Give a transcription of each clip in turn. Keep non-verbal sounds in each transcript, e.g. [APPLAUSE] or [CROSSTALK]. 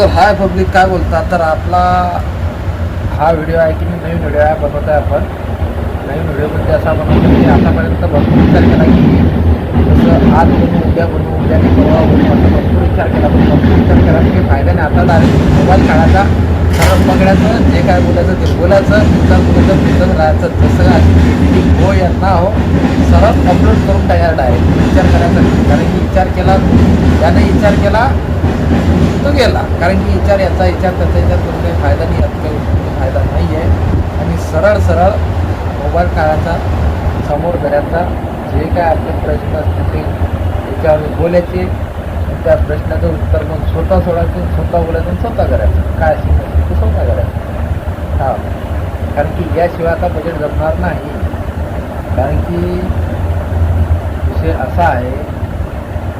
तर हाय पब्लिक काय बोलतात? तर आपला हा व्हिडिओ आहे की मी नवीन व्हिडिओ आहे बनवत आहे आपण. नवीन व्हिडिओमध्ये असा बनवतो की आतापर्यंत भरपूर विचार केला की जसं आज बनवू उद्या बनवू उद्या नाही परवा बनवू असा भरपूर विचार केला पण भरपूर विचार केला की फायदा नाही. आता डायरेक्ट मोबाईल काढायचा सरळ पकडायचं जे काय बोलायचं ते बोलायचं तिथं बोलायचं तिथं राहायचं. जसं एडिटिंग हो या ना हो सरळ अपलोड करून तयार डायरेक्ट विचार करायचा कारण की विचार केला त्याने विचार केला तो गेला. कारण की विचार याचा विचार त्याचा विचार करून काही फायदा नाही यात काही फायदा नाही आहे आणि सरळ सरळ मोबाईल काढायचा समोर घराचा जे काय आपले प्रश्न असतील ते त्याच्यावर बोलायचे. त्या प्रश्नाचं उत्तर मग स्वतः सोडायचं स्वतः बोलायचं स्वतः करायचं. काय शिकायचं ते स्वतः करायचं. हा. कारण की याशिवाय आता बजेट जमणार नाही. कारण की विषय असा आहे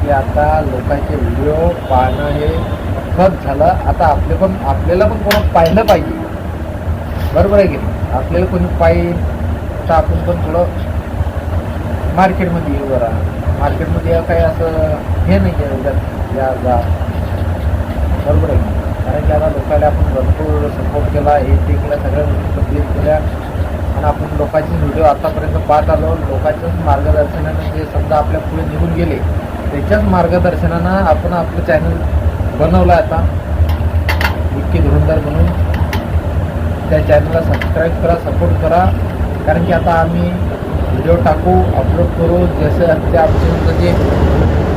की आता लोकांचे व्हिडिओ पाहणं हे खत झालं. आता आपले पण आपल्याला पण कोण पाहिलं पाहिजे. बरोबर आहे की नाही? आपल्याला कोणी पाहिजे तर आपण पण थोडं मार्केटमध्ये येऊ जरा. मार्केटमध्ये काही असं हे नाही आहे उद्या या जा. बरोबर आहे कारण की आता लोकांना आपण भरपूर सपोर्ट केला हे ते केलं सगळ्या गोष्टी कंप्लीट केल्या. आणि आपण लोकांचे व्हिडिओ आतापर्यंत पाहत आलो. लोकांच्याच मार्गदर्शनाने जे समजा आपल्या पुढे निघून गेले. त्याच्याच मार्गदर्शनानं आपण आपलं चॅनल बनवलं आहे आता. इतकी धुरंदर म्हणून. त्या चॅनलला सबस्क्राईब करा सपोर्ट करा. कारण की आता आम्ही व्हिडिओ टाकू अपलोड करू. जसे ते आमचे जे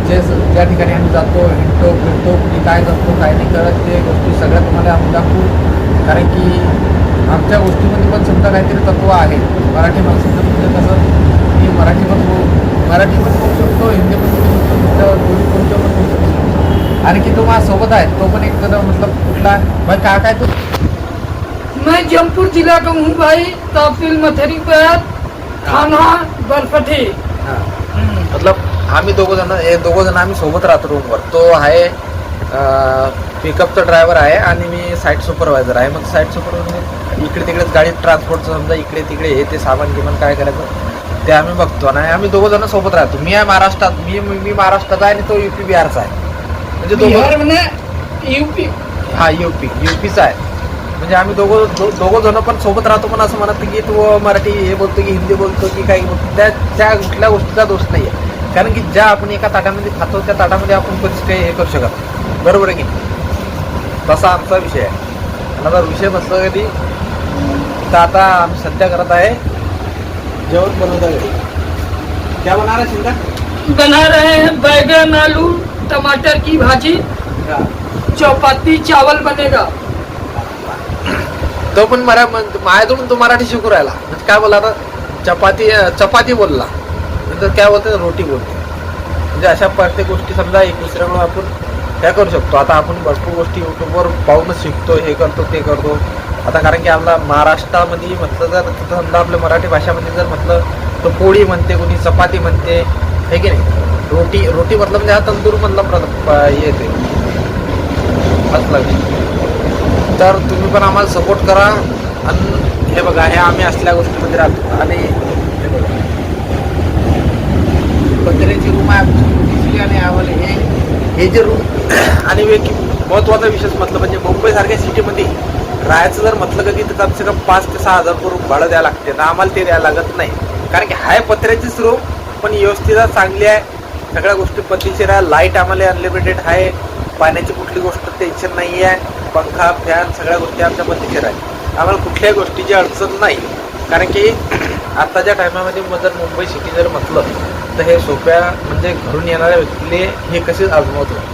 जे ज्या ठिकाणी आम्ही जातो हिंडतो फिरतो कुठे काय करतो काय नाही करत ते गोष्टी सगळ्या तुम्हाला आम्ही दाखवू. कारण की आमच्या गोष्टीमध्ये पण समजा काहीतरी तत्व आहे. मराठी माणसाचं म्हणजे कसं की मराठी पण बोल मराठी पण बोलू शकतो हिंदी पण आणि की तो माझ्यासोबत आहे तो पण एक मतलब कुठला भाई काय काय तू मैं जमपुर जिला का हूँ भाई तहसील मथरी पर थाना बरपठी मतलब आम्ही दोघं जण हे दोघं जण आम्ही सोबत राहतो रूमवर तो आहे पिकअपचा ड्रायव्हर आहे आणि मी साईट सुपरवायझर आहे. मग साईट सुपरवायझर इकडे तिकडेच गाडी ट्रान्सपोर्टचं समजा इकडे तिकडे हे ते सामान गिमान काय करायचं? ते आम्ही बघतो आणि आम्ही दोघं जण सोबत राहतो. मी आहे महाराष्ट्रात मी मी महाराष्ट्राचा आहे आणि तो युपी बिहारचा आहे. म्हणजे दोघं यूपी हा युपी युपीचा आहे. म्हणजे आम्ही दोघं दोघं जण पण सोबत राहतो पण असं म्हणत की तू मराठी हे बोलतो की हिंदी बोलतो की काही बोलतो. त्या त्या कुठल्या गोष्टीचा दोष नाही आहे कारण की ज्या आपण एका ताटामध्ये खातो त्या ताटामध्ये आपण कधीच काही हे करू शकत. बरोबर आहे की? तसा आमचा विषय आहे. आणि आता विषय बसला कधी तर आता आम्ही सध्या करत आहे जेवण बनवत क्या बना रहा बना रहे हैं बैगन आलू टमाटर की भाजी चौपाती चावल बनेगा। तो पण मरा माझ्याकडून तो मराठी शिकू राहिला. म्हणजे काय बोलला आता? चपाती चपाती बोलला. नंतर काय बोलते? रोटी बोलते. म्हणजे अशा प्रत्येक गोष्टी समजा एक दुसऱ्याकडून आपण काय करू शकतो. आता आपण भरपूर गोष्टी युट्यूबवर पाहूनच शिकतो हे करतो ते करतो. आता कारण की आपला महाराष्ट्रामध्ये म्हटलं जर समजा आपलं मराठी भाषामध्ये जर म्हटलं तर पोळी म्हणते कोणी चपाती म्हणते हे की नाही? रोटी रोटी म्हटलं म्हणजे हा तंदूर मधला प्र येते. विषय तर तुम्ही पण आम्हाला सपोर्ट करा. आणि हे बघा हे आम्ही असल्या गोष्टीमध्ये राहतो. आणि हे पत्र्याची रूम आहे आणि आम्हाला हे हे जे रूम आणि वेगळी महत्त्वाचा विशेष म्हटलं म्हणजे मुंबईसारख्या सिटीमध्ये राहायचं जर म्हटलं कधी तर कमसे कम पाच ते सहा हजार रुपये भाडं द्यावं लागते तर आम्हाला ते द्यायला लागत नाही. कारण की हाय पत्र्याचीच रूम पण व्यवस्थित चांगली आहे. सगळ्या गोष्टी पद्धतशीर आहे. लाइट आम्हाला अनलिमिटेड आहे. पाण्याची कुठली गोष्ट टेन्शन नाही आहे पंखा फॅन सगळ्या गोष्टी आमच्या पद्धतशीर आहे. आम्हाला कुठल्याही गोष्टीची अडचण नाही. कारण की [CLEARS THROAT] आत्ताच्या टायमामध्ये जर मुंबई सिटी जर म्हटलं तर हे सोप्या म्हणजे घरून येणाऱ्या व्यक्तीले हे कसे होतं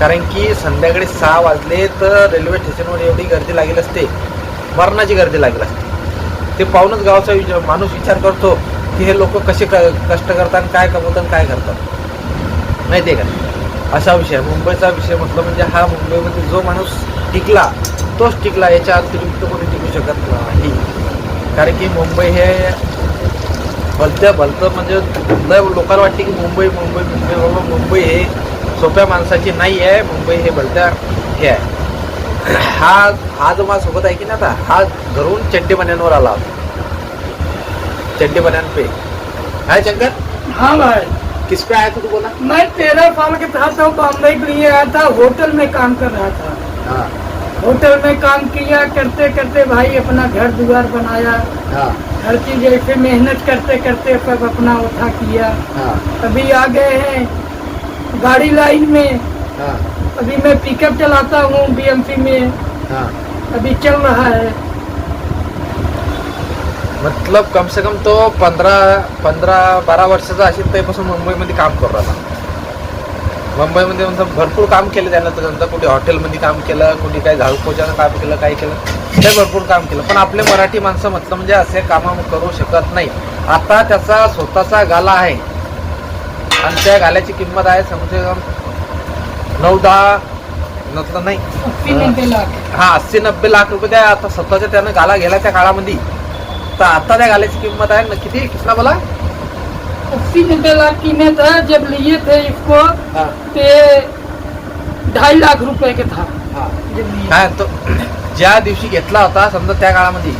कारण की संध्याकाळी सहा वाजले तर रेल्वे स्टेशनवर एवढी गर्दी लागेल असते. मरणाची गर्दी लागेल असते. ते पाहूनच गावचा विचार माणूस विचार करतो की हे लोक कसे क कष्ट करतात काय कमवतात आणि काय करतात. माहिती आहे का? असा विषय. मुंबईचा विषय म्हटलं म्हणजे हा मुंबईमध्ये जो माणूस टिकला तोच टिकला. याच्या अतिरिक्त कोणी टिकू शकत नाही. कारण की मुंबई हे भलत्या भलतं म्हणजे लोकांना वाटते की मुंबई मुंबई मुंबई बाबा मुंबई हे सोप्या माणसाची नाही आहे मुंबई हे भलत्या हे आहे. हा हा जो माझ्यासोबत आहे की ना आता हा घरून चड्डी बन्यांवर आला. होता पे हाय शंकर? हाँ भाई. किस पे आया तू तू बोला. मैं तेरह साल के था तो बॉम्बे के लिए आया था होटल में काम कर रहा था. हाँ. होटल में काम किया करते करते भाई अपना घर द्वार बनाया. हाँ. हर चीज़ ऐसे मेहनत करते करते सब अपना उठा किया. हाँ. अभी आ गए हैं. गाड़ी लाइन में। हाँ। अभी मैं पिकअप चलाता हूँ बीएमसी में। हाँ। अभी चल रहा है। मतलब कम से कम तो पंधरा पंधरा बारा वर्षाचा असेल तेव्हापासून मुंबईमध्ये काम करू राहिला. मुंबईमध्ये मतलब भरपूर काम केलं त्यानं तर नंतर कुठे हॉटेलमध्ये काम केलं कुठे काही झाडू पोछानं काम केलं काय केलं ते भरपूर काम केलं. पण आपले मराठी माणसं म्हटलं म्हणजे असे कामं करू शकत नाही. आता त्याचा स्वतःचा गाला आहे. आणि त्या गाल्याची किंमत आहे समजे नऊ दहा नसलं नाही. हा अस्सी नब्बे लाख रुपये त्या आता स्वतःच्या त्यानं गाला गेला त्या काळामध्ये. तर आता त्या गाल्याची किंमत आहे ना किती कितना बोला? अस्सी नब्बे लाख कीमत है जब लिए थे इसको ते ढाई लाख रुपए का था. हा तो ज्या दिवशी घेतला होता समजा त्या काळामध्ये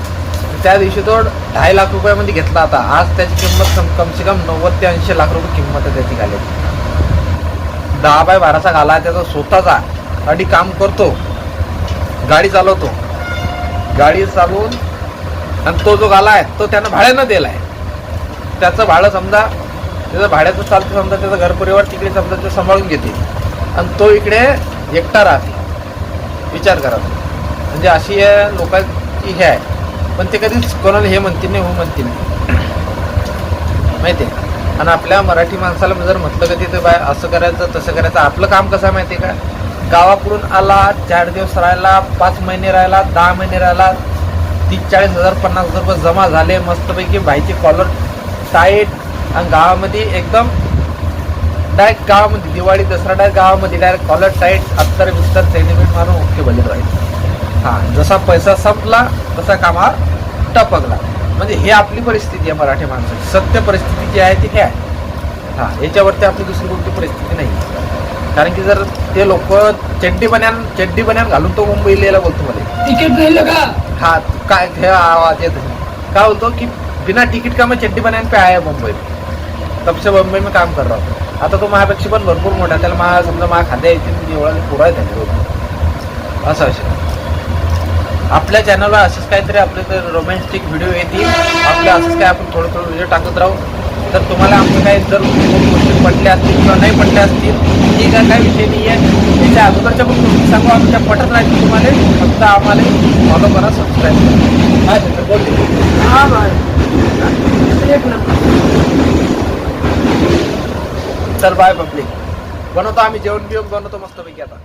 त्या दिवशी तो ढाई लाख रुपयामध्ये घेतला होता. आज त्याची किंमत कम कमसे कम नव्वद ते ऐंशी लाख रुपये किंमत आहे त्याची गाल्याची दहा बाय बाराचा गाला आहे त्याचा स्वतःचा आणि काम करतो. गाडी चालवतो. गाडी चालवून आणि तो जो गाला आहे तो त्यानं भाड्यानं दिला आहे. त्याचं भाडं समजा त्याचं भाड्याचं चालतं समजा त्याचं घर परिवार तिकडे समजा ते सांभाळून घेते. आणि तो इकडे एकटा राहते. विचार करा. म्हणजे अशी आहे लोकांची हे आहे. पण ते कधीच कोणाला हे म्हणतील नाही हो म्हणतील माहिती आहे? आणि आपल्या मराठी माणसाला जर म्हटलं कधी तर बाय असं करायचं तसं करायचं. आपलं काम कसं आहे माहिती आहे का? गावाकडून आला चार दिवस राहिला पाच महिने राहिला दहा महिने राहिला तीस चाळीस हजार पन्नास हजार रुपये जमा झाले मस्तपैकी बाईचे कॉलर टाईट आणि गावामध्ये एकदम डायरेक्ट गावामध्ये दिवाळी दसरा डायरेक्ट गावामध्ये डायरेक्ट कॉलर टाईट अत्तर बिस्तर सेंटिमेंट मारून ओके भले. हां जसा पैसा संपला तसा कामावर टपकला. म्हणजे हे आपली परिस्थिती आहे मराठी माणसाची. सत्य परिस्थिती जी आहे ती हे आहे. हां याच्यावरती आपली दुसरी कोणती परिस्थिती नाही. कारण की जर ते लोक चड्डी बन्यान चड्डी बन्यान घालून तो मुंबईला यायला बोलतो मला. टिकट नहीं लगा हाँ काय हे आवाज येत क्या बोलतो कि बिना टिकट का मैं चड्डी बनाने पे आया मुंबई. में तब से मुंबई में काम कर रहा हूँ आता तो माझ्यापेक्षा पण भरपूर मोठा आहे. त्याला मा समजा माझ्या खांद्या येतील एवढा पुरा आहे त्याच्या असं असे आपल्या चॅनलवर असेच काहीतरी आपले तर रोमॅन्टिक व्हिडिओ येतील. आपले असंच काय आपण थोडं थोडं व्हिडिओ टाकत राहू. तर तुम्हाला आमचे काही जर गोष्टी पटल्या असतील किंवा नाही पटल्या असतील ठीक आहे काय विषय नाही आहे त्याच्या अगोदरच्या पण गोष्टी सांगू. आमच्या पटत राहतील तुम्हाला. फक्त आम्हाला फॉलो करा सबस्क्राईब करा. काय? बोल. हाँ भाई एक नंबर. चल बाय पब्लिक बनवतो आम्ही जेवण बिवण बनवतो मस्तपैकी आता.